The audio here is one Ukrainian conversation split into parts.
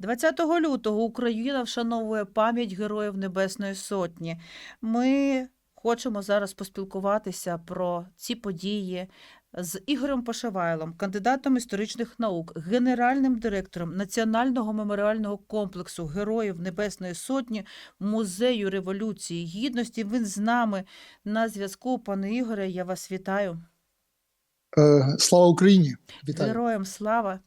20 лютого Україна вшановує пам'ять Героїв Небесної Сотні. Ми хочемо зараз поспілкуватися про ці події з Ігорем Пошивайлом, кандидатом історичних наук, генеральним директором Національного меморіального комплексу Героїв Небесної Сотні Музею Революції Гідності. Він з нами на зв'язку. Пане Ігоре, я вас вітаю. Е, Слава Україні! Вітаю. Героям слава.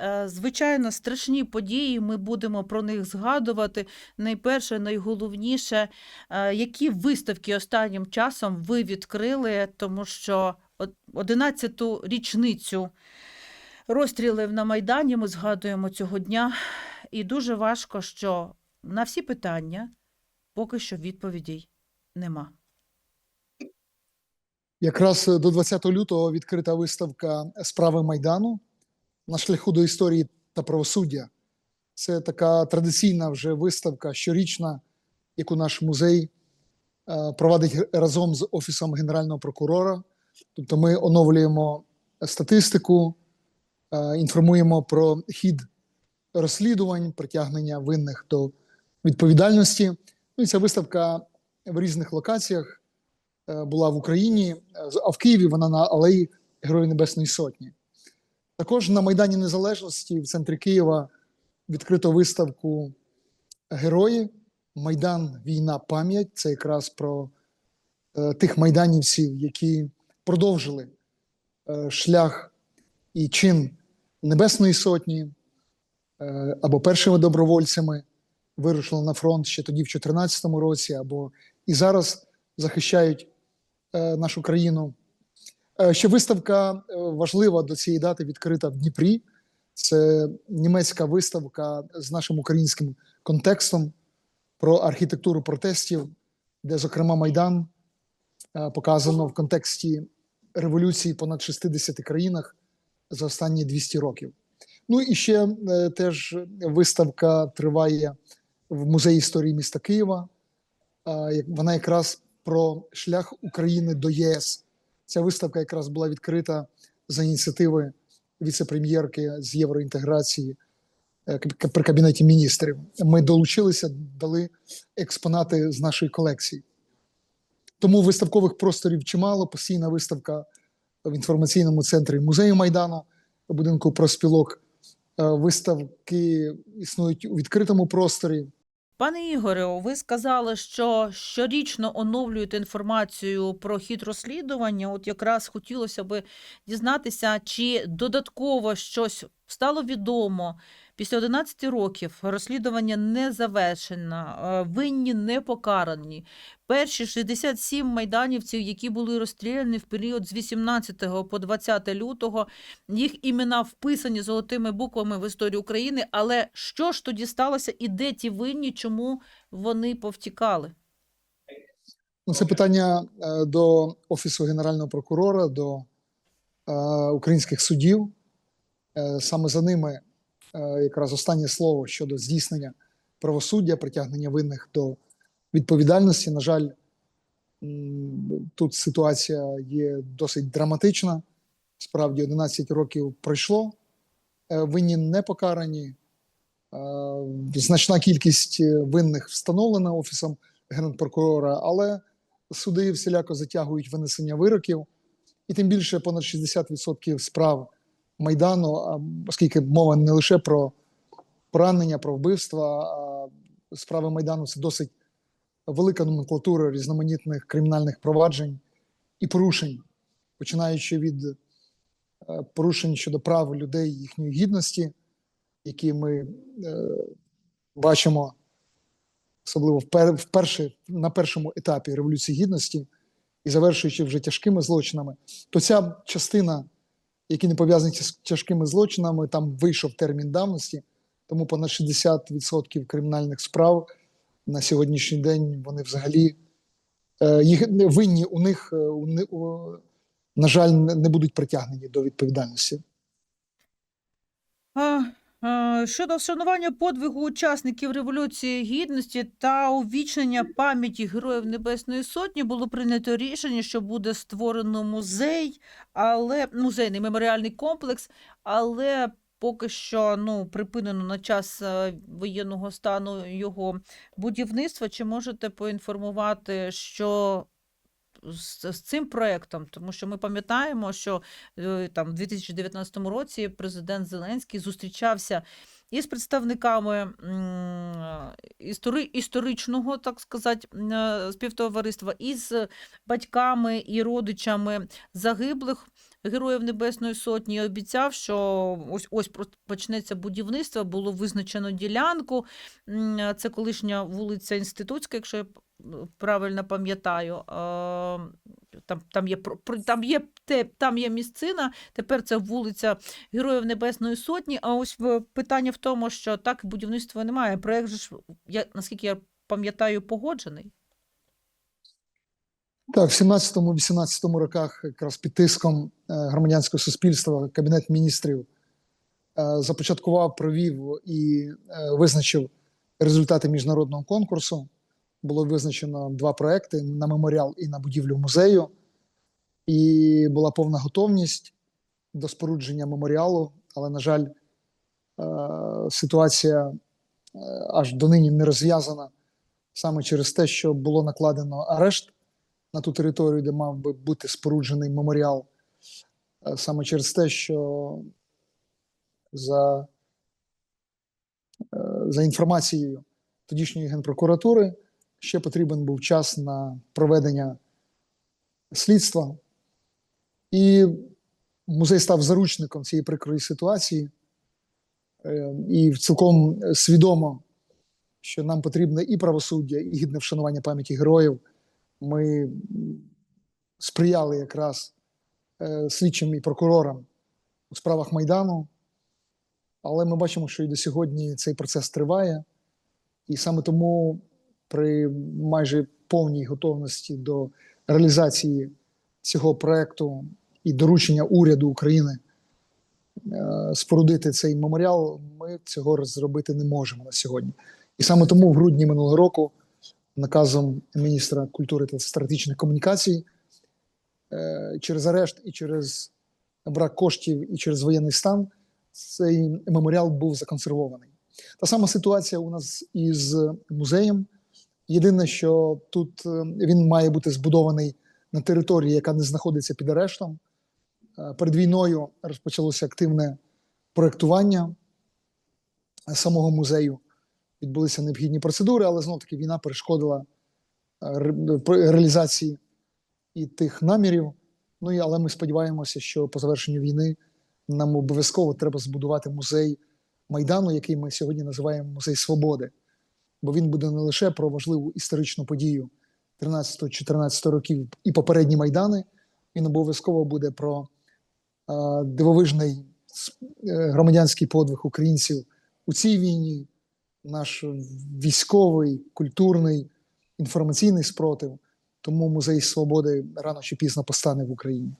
Е, Звичайно, страшні події. Ми будемо про них згадувати. Найперше, найголовніше, е, які виставки останнім часом ви відкрили, тому що от 11-ту річницю розстрілів на Майдані ми згадуємо цього дня. І дуже важко, що на всі питання поки що відповідей нема. Якраз до 20 лютого відкрита виставка Справи Майдану на шляху до історії та правосуддя. Це така традиційна вже виставка щорічна, яку наш музей е, проводить разом з Офісом Генерального прокурора. Тобто ми оновлюємо статистику, е, інформуємо про хід розслідувань, притягнення винних до відповідальності. Ну і ця виставка в різних локаціях е, була в Україні, е, а в Києві вона на алеї Героїв Небесної Сотні. Також на Майдані Незалежності в центрі Києва відкрито виставку Герої. Майдан, війна, пам'ять. Це якраз про е, тих майданівців, які продовжили е, шлях і чин Небесної Сотні е, або першими добровольцями вирушили на фронт ще тоді, в 2014 році, або і зараз захищають е, нашу країну. Е, Ще виставка е, важлива до цієї дати відкрита в Дніпрі. Це німецька виставка з нашим українським контекстом про архітектуру протестів, де, зокрема, Майдан е, показано в контексті революції понад 60 країнах за останні 200 років. Ну і ще е, теж виставка триває в музеї історії міста Києва. Е, Вона якраз про шлях України до ЄС. Ця виставка якраз була відкрита за ініціативи віце-прем'єрки з євроінтеграції е, при кабінеті міністрів. Ми долучилися, дали експонати з нашої колекції. Тому виставкових просторів чимало. Постійна виставка в інформаційному центрі музею Майдану, будинку проспілок. Е, Виставки існують у відкритому просторі. Пане Ігоре, ви сказали, що щорічно оновлюєте інформацію про хід розслідування. От якраз хотілося би дізнатися, чи додатково щось стало відомо після 11 років розслідування не завершено, е, винні не покарані. Перші 67 майданівців, які були розстріляні в період з 18 по 20 лютого, їх імена вписані золотими буквами в історію України. Але що ж тоді сталося і де ті винні, чому вони повтікали? Ну, це питання е, до Офісу Генерального прокурора, до е, українських судів. Саме за ними якраз останнє слово щодо здійснення правосуддя, притягнення винних до відповідальності. На жаль, тут ситуація є досить драматична. Справді, 11 років пройшло. Е, Винні не покарані. Е, Значна кількість е, винних встановлена Офісом Генпрокурора, але суди всіляко затягують винесення вироків, і тим більше понад 60% справ Майдану, оскільки мова не лише про поранення, про вбивства, а справи Майдану це досить велика номенклатура різноманітних кримінальних проваджень і порушень, починаючи від е, порушень щодо прав людей, їхньої гідності, які ми е, бачимо особливо впер, вперше на першому етапі Революції Гідності і завершуючи вже тяжкими злочинами, то ця частина, які не пов'язані з тяжкими злочинами, там вийшов термін давності, тому понад 60% кримінальних справ на сьогоднішній день вони взагалі е, їх винні у них, е, у, на жаль, не будуть притягнені до відповідальності. А, Щодо вшанування подвигу учасників Революції Гідності та увічнення пам'яті Героїв Небесної Сотні було прийнято рішення, що буде створено музей, але музейний меморіальний комплекс, але поки що ну, припинено на час е, воєнного стану його будівництва. Чи можете поінформувати, що з, з цим проектом? Тому що ми пам'ятаємо, що е, там в 2019 році президент Зеленський зустрічався із представниками істори, історичного, так сказати, е, співтовариства, із батьками і родичами загиблих героїв Небесної Сотні. І обіцяв, що ось ось почнеться будівництво, було визначено ділянку. Це колишня вулиця Інститутська, якщо я правильно пам'ятаю. Там, там, є, там, є, там є місцина, тепер це вулиця Героїв Небесної Сотні. А ось питання в тому, що так будівництва немає. Проект же ж, я, наскільки я пам'ятаю, погоджений. Так, в 17-18 роках, якраз під тиском е, громадянського суспільства, Кабінет міністрів е, започаткував, провів і е, визначив результати міжнародного конкурсу. Було визначено два проекти на меморіал і на будівлю музею. І була повна готовність до спорудження меморіалу, але, на жаль, е, ситуація е, аж донині не розв'язана саме через те, що було накладено арешт на ту територію, де мав би бути споруджений меморіал, е, саме через те, що за, за інформацією тодішньої генпрокуратури ще потрібен був час на проведення слідства. І музей став заручником цієї прикрої ситуації, Е, і цілком свідомо, що нам потрібне і правосуддя, і гідне вшанування пам'яті героїв. Ми сприяли якраз е, слідчим і прокурорам у справах Майдану, але ми бачимо, що і до сьогодні цей процес триває, і саме тому при майже повній готовності до реалізації цього проекту і доручення уряду України е, спорудити цей меморіал, ми цього зробити не можемо на сьогодні. І саме тому в грудні минулого року наказом міністра культури та стратегічних комунікацій е, через арешт і через брак коштів і через воєнний стан цей меморіал був законсервований. Та сама ситуація у нас із музеєм. Єдине, що тут е, він має бути збудований на території, яка не знаходиться під арештом. Е, Перед війною розпочалося активне проєктування е, самого музею відбулися необхідні процедури, але знов таки війна перешкодила реалізації і тих намірів. Ну і але ми сподіваємося, що по завершенню війни нам обов'язково треба збудувати музей майдану, який ми сьогодні називаємо Музей Свободи. Бо він буде не лише про важливу історичну подію 13-14 років і попередні майдани. Він обов'язково буде про е, дивовижний е, громадянський подвиг українців у цій війні, наш військовий, культурний, інформаційний спротив. Тому музей свободи рано чи пізно постане в Україні.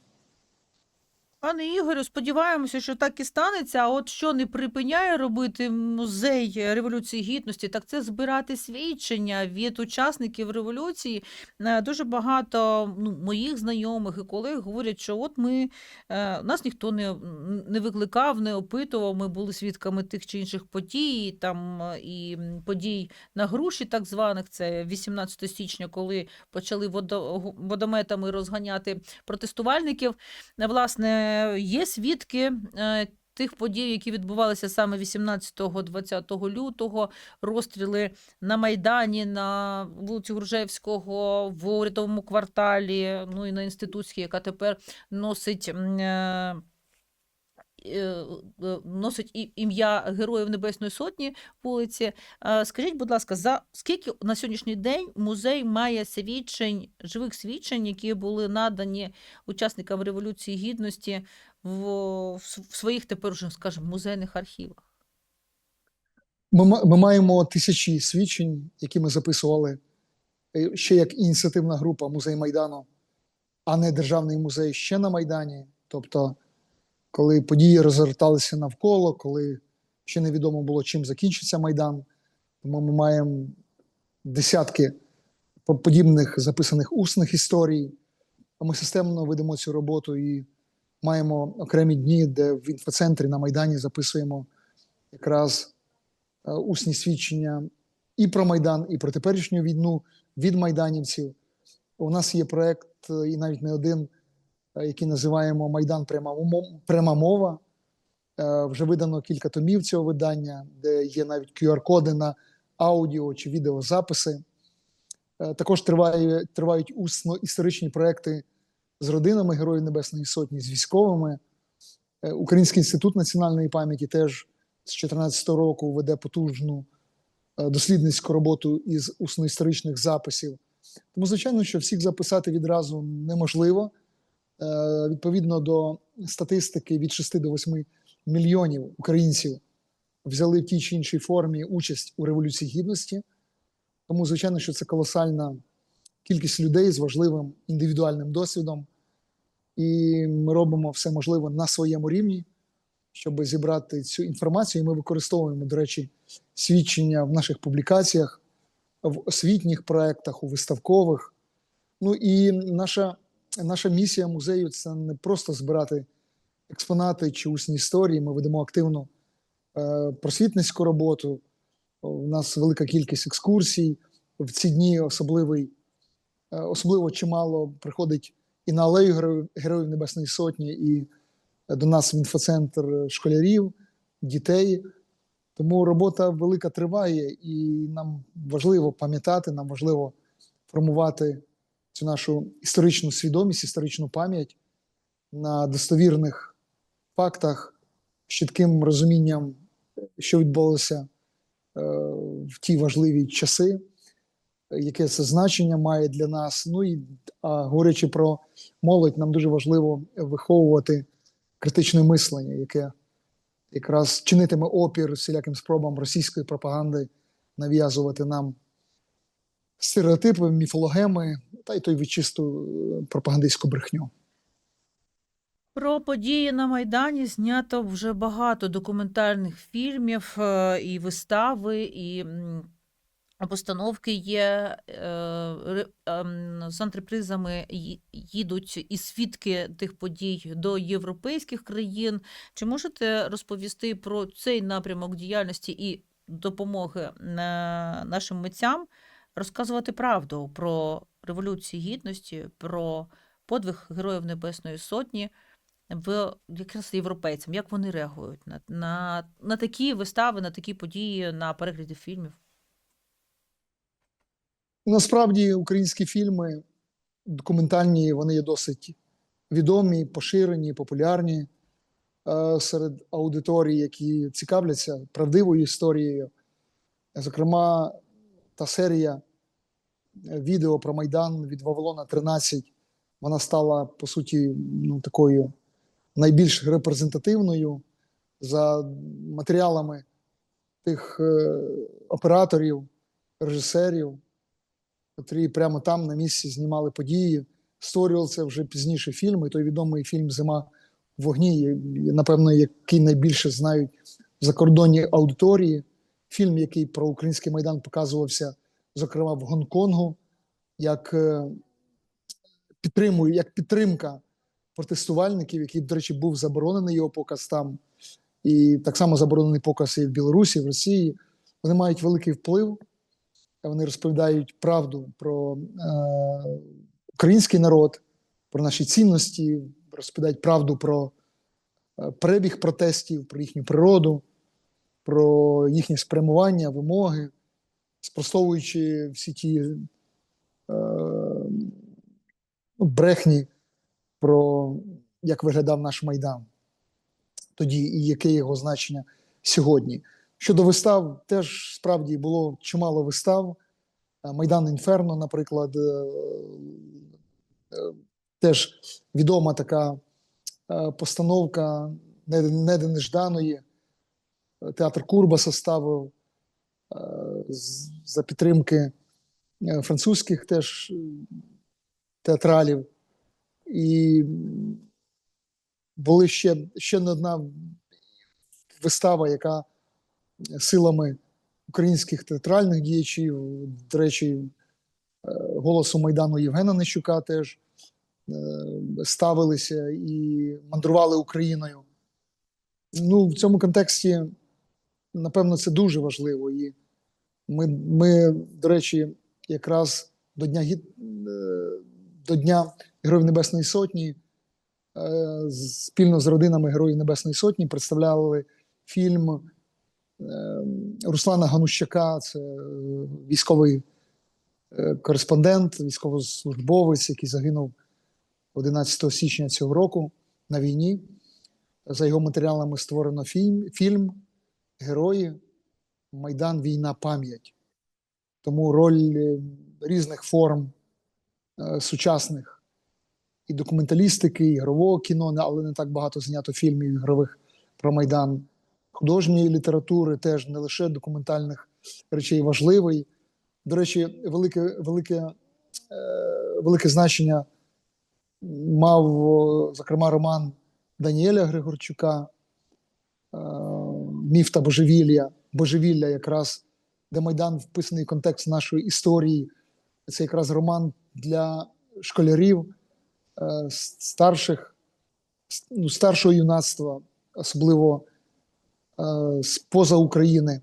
Пане Ігорю, сподіваємося, що так і станеться. А от що не припиняє робити музей Революції Гідності, так це збирати свідчення від учасників революції. Е, Дуже багато ну, моїх знайомих і колег говорять, що от ми е, нас ніхто не, не викликав, не опитував. Ми були свідками тих чи інших подій, там і подій на груші, так званих. Це 18 січня, коли почали водо, водометами розганяти протестувальників. Е, Власне, є свідки е, тих подій, які відбувалися саме 18-20 лютого, розстріли на Майдані, на вулиці Гружевського, в урядовому кварталі, ну і на інститутській, яка тепер носить. Е, е, Носить ім'я Героїв Небесної Сотні вулиці. Е, Скажіть, будь ласка, за скільки на сьогоднішній день музей має свідчень, живих свідчень, які були надані учасникам Революції Гідності в, в своїх тепер уже, скажімо, музейних архівах? Ми, ми маємо тисячі свідчень, які ми записували ще як ініціативна група Музей Майдану, а не Державний музей ще на Майдані. Тобто, коли події розгорталися навколо, коли ще невідомо було, чим закінчиться Майдан. Тому ми маємо десятки подібних записаних усних історій. Ми системно ведемо цю роботу і маємо окремі дні, де в інфоцентрі на Майдані записуємо якраз е, усні свідчення і про Майдан, і про теперішню війну від майданівців. У нас є проект, е, і навіть не один, який називаємо Майдан Пряма мова. Е, Вже видано кілька томів цього видання, де є навіть QR-коди на аудіо чи відеозаписи. Е, Також триває, тривають усно історичні проекти з родинами Героїв Небесної Сотні, з військовими. Е, Український інститут національної пам'яті теж з 2014 року веде потужну е, дослідницьку роботу із усно-історичних записів. Тому, звичайно, що всіх записати відразу неможливо. Е, Відповідно до статистики, від 6 до 8 мільйонів українців взяли в тій чи іншій формі участь у Революції Гідності. Тому, звичайно, що це колосальна кількість людей з важливим індивідуальним досвідом. І ми робимо все можливе на своєму рівні, щоб зібрати цю інформацію. І ми використовуємо, до речі, свідчення в наших публікаціях, в освітніх проєктах, у виставкових. Ну і наша, наша місія музею це не просто збирати експонати чи усні історії. Ми ведемо активну е, просвітницьку роботу. У нас велика кількість екскурсій. В ці дні особливий, е, особливо чимало приходить і на алею Героїв, Героїв Небесної Сотні, і до нас в інфоцентр школярів, дітей. Тому робота велика триває, і нам важливо пам'ятати, нам важливо формувати цю нашу історичну свідомість, історичну пам'ять на достовірних фактах, з чітким розумінням, що відбулося е, в ті важливі часи, яке це значення має для нас. Ну і а говорячи про молодь, нам дуже важливо виховувати критичне мислення, яке якраз чинитиме опір всіляким спробам російської пропаганди нав'язувати нам стереотипи, міфологеми та й той вичисту е, пропагандистську брехню. Про події на Майдані знято вже багато документальних фільмів е, і вистави, і постановки є. е, ем, З антрепризами їдуть і свідки тих подій до європейських країн. Чи можете розповісти про цей напрямок діяльності і допомоги нашим митцям розказувати правду про Революцію Гідності, про подвиг Героїв Небесної Сотні? в якраз європейцям, як вони реагують на, на, на такі вистави, на такі події, на перегляди фільмів? Насправді українські фільми документальні, вони є досить відомі, поширені, популярні е, серед аудиторій, які цікавляться правдивою історією. Зокрема, та серія відео про Майдан від Вавилона 13, вона стала, по суті, ну, такою найбільш репрезентативною за матеріалами тих е, операторів, режисерів, котрі прямо там на місці знімали події. Створював це вже пізніше фільми. Той відомий фільм Зима в вогні, напевно, який найбільше знають в закордонній аудиторії. Фільм, який про український майдан показувався, зокрема в Гонконгу, як е, підтримую, як підтримка протестувальників, який, до речі, був заборонений його показ там, і так само заборонений показ і в Білорусі, в Росії. Вони мають великий вплив. Вони розповідають правду про е, український народ, про наші цінності, розповідають правду про е, перебіг протестів, про їхню природу, про їхнє спрямування, вимоги, спростовуючи всі ті е, ну, брехні про як виглядав наш майдан тоді і яке його значення сьогодні. Щодо вистав, теж справді було чимало вистав. Е, Майдан Інферно, наприклад, е, е, теж відома така постановка Неди Неди Нежданої. Е, Театр Курбаса ставив за підтримки е, французьких теж е, театралів. І м, були ще, ще не одна вистава, яка силами українських театральних діячів, до речі, е, голосу Майдану Євгена Нещука теж ставилися і мандрували Україною. Ну, в цьому контексті, напевно, це дуже важливо. І ми, ми до речі, якраз до Дня, е, до Дня Героїв Небесної Сотні е, спільно з родинами Героїв Небесної Сотні представляли фільм е, Руслана Ганущака, це військовий кореспондент, військовослужбовець, який загинув 11 січня цього року на війні. За його матеріалами створено фільм, фільм Герої Майдан, Війна, Пам'ять. Тому роль е, різних форм е, сучасних і документалістики, і ігрового кіно, але не так багато знято фільмів ігрових про Майдан, художньої літератури, теж не лише документальних речей важливий. До речі, велике, велике, е, велике значення мав, зокрема, роман Даніеля Григорчука Міф та божевілля, божевілля, якраз, де Майдан вписаний в контекст нашої історії. Це якраз роман для школярів е, старших, ну, старшого юнацтва, особливо е, з поза України,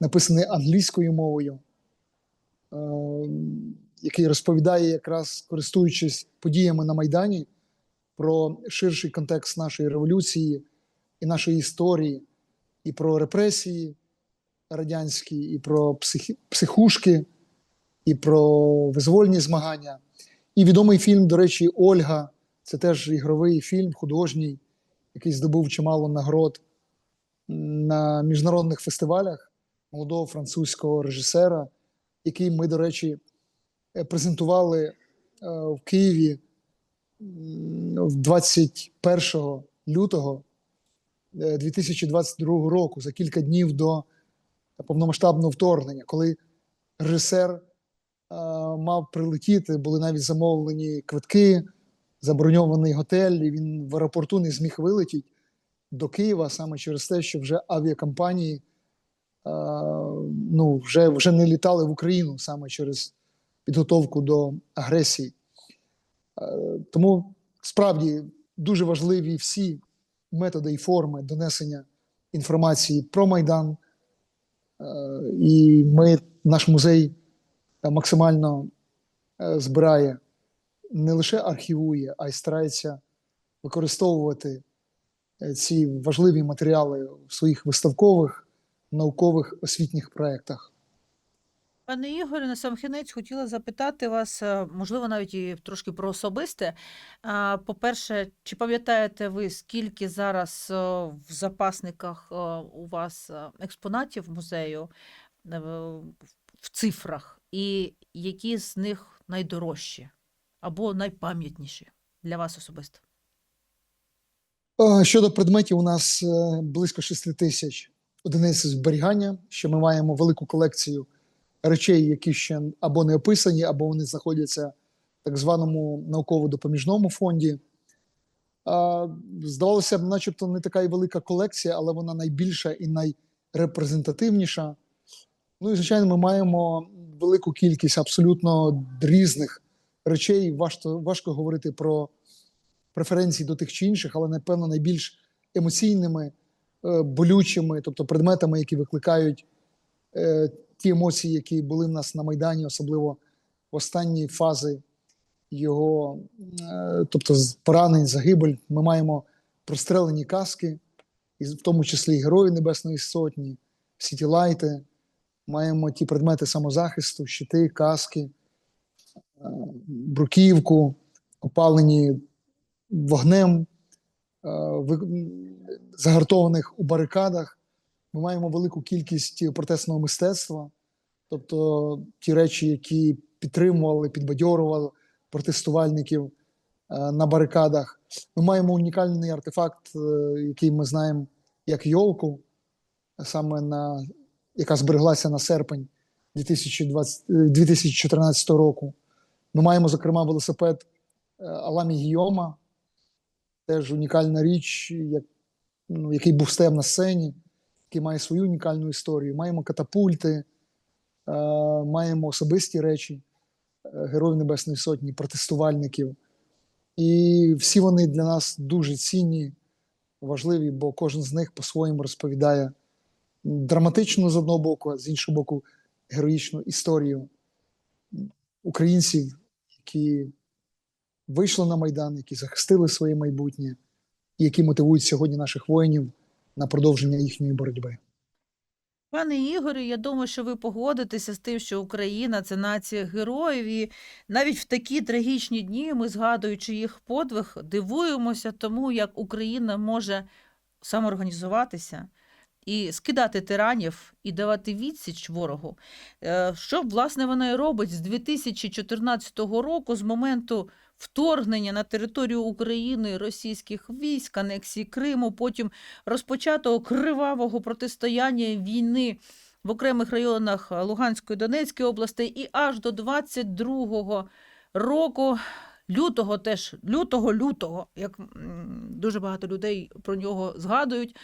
написаний англійською мовою, е, який розповідає, якраз користуючись подіями на Майдані, про ширший контекст нашої революції і нашої історії, і про репресії радянські, і про психі, психушки, і про визвольні змагання. І відомий фільм, до речі, Ольга. Це теж ігровий фільм, художній, який здобув чимало нагород на міжнародних фестивалях молодого французького режисера, який ми, до речі, е, презентували е, в Києві 21 лютого 2022 року, за кілька днів до повномасштабного вторгнення, коли режисер е, мав прилетіти, були навіть замовлені квитки, заброньований готель, і він в аеропорту не зміг вилетіти до Києва саме через те, що вже авіакомпанії е, ну, вже, вже не літали в Україну саме через підготовку до агресії. Е, Тому справді дуже важливі всі методи і форми донесення інформації про Майдан. Е, І ми, наш музей е, максимально е, збирає, не лише архівує, а й старається використовувати ці важливі матеріали в своїх виставкових, наукових освітніх проєктах. Пане Ігорю, на сам кінець хотіла запитати вас, е, можливо, навіть і трошки про особисте. По-перше, чи пам'ятаєте ви, скільки зараз е, в запасниках е, у вас експонатів музею в цифрах, і які з них найдорожчі або найпам'ятніші для вас особисто? Щодо предметів, у нас близько 6 тисяч одиниць зберігання. Що ми маємо велику колекцію речей, які ще або не описані, або вони знаходяться в так званому науково-допоміжному фонді. Здавалося б, начебто не така і велика колекція, але вона найбільша і найрепрезентативніша. Ну і звичайно, ми маємо велику кількість абсолютно різних речей. Важко, важко говорити про преференції до тих чи інших, але напевно найбільш емоційними, е, болючими, тобто предметами, які викликають е, ті емоції, які були в нас на Майдані, особливо в останні фази його, е, тобто поранень, загибель. Ми маємо прострелені каски, в тому числі Герої Небесної Сотні, всі ті лайти. Маємо ті предмети самозахисту, щити, каски, е, бруківку, опалені вогнем, е, загартованих у барикадах. Ми маємо велику кількість протестного мистецтва, тобто ті речі, які підтримували, підбадьорували протестувальників е, на барикадах. Ми маємо унікальний артефакт, е, який ми знаємо як йолку, саме на, яка збереглася на серпень 2020, е, 2014 року. Ми маємо, зокрема, велосипед е, Аламі Гіома, теж унікальна річ, як, ну, який був стояв на сцені, який має свою унікальну історію. Маємо катапульти, е, маємо особисті речі е, Героїв Небесної Сотні, протестувальників. І всі вони для нас дуже цінні, важливі, бо кожен з них по-своєму розповідає драматичну з одного боку, а з іншого боку, героїчну історію українців, які вийшли на Майдан, які захистили своє майбутнє, і які мотивують сьогодні наших воїнів на продовження їхньої боротьби. Пане Ігорю, я думаю, що ви погодитеся з тим, що Україна це нація героїв, і навіть в такі трагічні дні ми, згадуючи їх подвиг, дивуємося тому, як Україна може самоорганізуватися і скидати тиранів і давати відсіч ворогу. Е, Що власне вона і робить з 2014 року, з моменту вторгнення на територію України російських військ, анексії Криму, потім розпочатого кривавого протистояння війни в окремих районах Луганської Донецької області і аж до 22-го року. Лютого теж лютого, лютого, як дуже багато людей про нього згадують,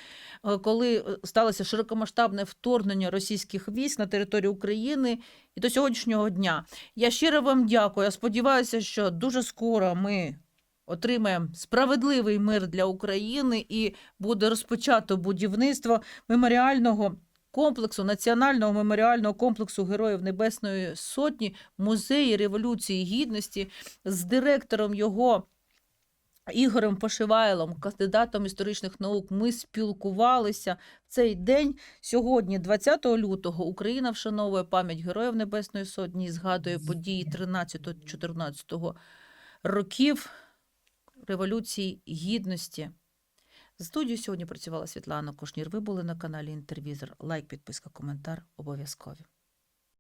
е, коли е, сталося широкомасштабне вторгнення російських військ на територію України і до сьогоднішнього дня. Я щиро вам дякую. Я сподіваюся, що дуже скоро ми отримаємо справедливий мир для України і буде розпочато будівництво меморіального комплексу, національного меморіального комплексу Героїв Небесної Сотні, музеї Революції Гідності з директором його. Ігорем Пошивайлом, кандидатом історичних наук, ми спілкувалися в цей день. Сьогодні, 20 лютого, Україна вшановує пам'ять Героїв Небесної Сотні згадує події 13-14 років Революції Гідності. З студією сьогодні працювала Світлана Кушнір. Ви були на каналі Інтервізор. Лайк, підписка, коментар обов'язкові.